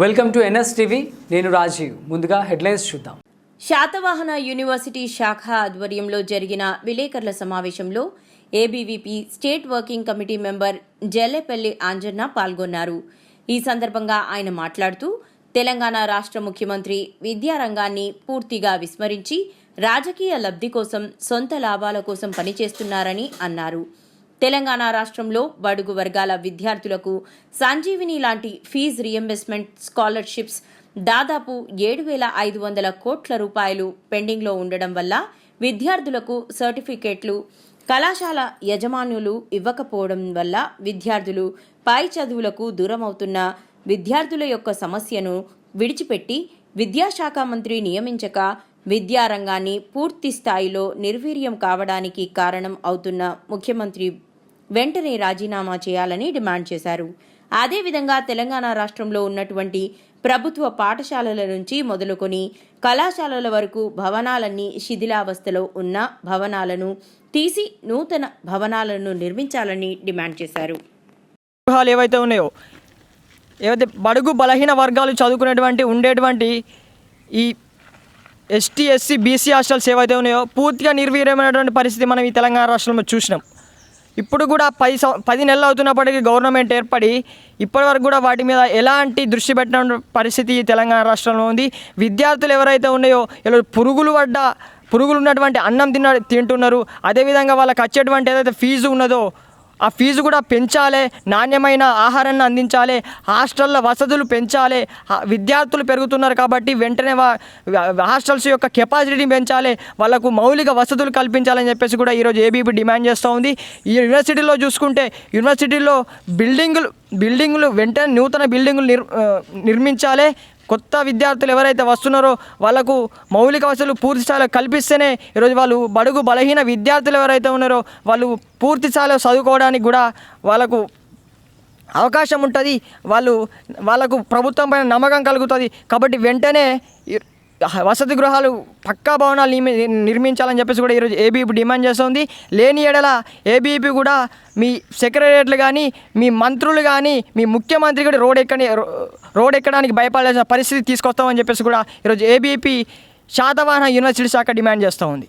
Welcome to NS TV. నేను రాజీవ్. ముందుగా headlines చూద్దాం. శాతవాహన యూనివర్సిటీ శాఖ ఆధ్వర్యంలో జరిగిన విలేకరుల సమావేశంలో ABVP state working committee member Jallepalli Anjanna పాల్గొన్నారు. ఈ సందర్భంగా ఆయన మాట్లాడుతూ తెలంగాణ రాష్ట్ర ముఖ్యమంత్రి విద్యారంగాన్ని పూర్తిగా విస్మరించి రాజకీయ లబ్ధి కోసం సొంత లాభాల కోసం పనిచేస్తున్నారని అన్నారు. తెలంగాణ రాష్ట్రంలో బడుగు వర్గాల విద్యార్థులకు సంజీవిని లాంటి ఫీజు రియంబర్స్మెంట్ స్కాలర్షిప్స్ దాదాపు ఏడు వేల ఐదు వందల కోట్ల రూపాయలు పెండింగ్లో ఉండడం వల్ల విద్యార్థులకు సర్టిఫికేట్లు కళాశాల యజమానులు ఇవ్వకపోవడం వల్ల విద్యార్థులు పై చదువులకు దూరమవుతున్న విద్యార్థుల యొక్క సమస్యను విడిచిపెట్టి విద్యాశాఖ మంత్రి నియమించక విద్యారంగాన్ని పూర్తి స్థాయిలో నిర్వీర్యం కావడానికి కారణం అవుతున్న ముఖ్యమంత్రి వెంటనే రాజీనామా చేయాలని డిమాండ్ చేశారు. అదేవిధంగా తెలంగాణ రాష్ట్రంలో ఉన్నటువంటి ప్రభుత్వ పాఠశాలల నుంచి మొదలుకొని కళాశాలల వరకు భవనాలన్నీ శిథిలావస్థలో ఉన్న భవనాలను తీసి నూతన భవనాలను నిర్మించాలని డిమాండ్ చేశారు. గృహాలు ఏవైతే ఉన్నాయో ఏవైతే బడుగు బలహీన వర్గాలు చదువుకునేటువంటి ఉండేటువంటి ఈ ఎస్టీ ఎస్సీ బీసీ హాస్టల్స్ ఏవైతే ఉన్నాయో పూర్తిగా నిర్వీర్యమైనటువంటి పరిస్థితి మనం ఈ తెలంగాణ రాష్ట్రంలో చూసినాం. ఇప్పుడు కూడా పది సం పది నెలలు అవుతున్నప్పటికీ గవర్నమెంట్ ఏర్పడి ఇప్పటివరకు కూడా వాటి మీద ఎలాంటి దృష్టి పెట్టిన పరిస్థితి తెలంగాణ రాష్ట్రంలో ఉంది. విద్యార్థులు ఎవరైతే ఉన్నాయో ఇలా పురుగులు పడ్డ పురుగులు ఉన్నటువంటి అన్నం తిన్న తింటున్నారు. అదేవిధంగా వాళ్ళకి వచ్చేటువంటి ఏదైతే ఫీజు ఉన్నదో ఆ ఫీజు కూడా పెంచాలి నాణ్యమైన ఆహారాన్ని అందించాలి హాస్టల్ల వసతులు పెంచాలి విద్యార్థులు పెరుగుతున్నారు కాబట్టి వెంటనే వా హాస్టల్స్ యొక్క కెపాసిటీని పెంచాలి వాళ్ళకు మౌలిక వసతులు కల్పించాలని చెప్పేసి కూడా ఈరోజు ఏబీపీ డిమాండ్ చేస్తూ ఉంది. ఈ యూనివర్సిటీలో చూసుకుంటే యూనివర్సిటీలో బిల్డింగులు బిల్డింగులు వెంటనే నూతన బిల్డింగులు నిర్ నిర్మించాలి కొత్త విద్యార్థులు ఎవరైతే వస్తున్నారో వాళ్ళకు మౌలిక వసతులు పూర్తి స్థాయిలో కల్పిస్తేనే ఈరోజు వాళ్ళు బడుగు బలహీన విద్యార్థులు ఎవరైతే ఉన్నారో వాళ్ళు పూర్తి స్థాయిలో చదువుకోవడానికి కూడా వాళ్ళకు అవకాశం ఉంటుంది. వాళ్ళు వాళ్ళకు ప్రభుత్వం పైన నమ్మకం కలుగుతుంది. కాబట్టి వెంటనే వసతి గృహాలు పక్కా భవనాలు నిర్మించాలని చెప్పేసి కూడా ఈరోజు ఏబీపీ డిమాండ్ చేస్తుంది. లేని ఎడల ఏబీపీ కూడా మీ సెక్రటరియట్లు కానీ మీ మంత్రులు కానీ మీ ముఖ్యమంత్రి కూడా రోడ్ ఎక్కని రో- రోడ్ ఎక్కడానికి భయపడాల్సిన పరిస్థితి తీసుకొస్తామని చెప్పేసి కూడా ఈరోజు ఏబీపీ శాతవాహన యూనివర్సిటీ శాఖ డిమాండ్ చేస్తూ ఉంది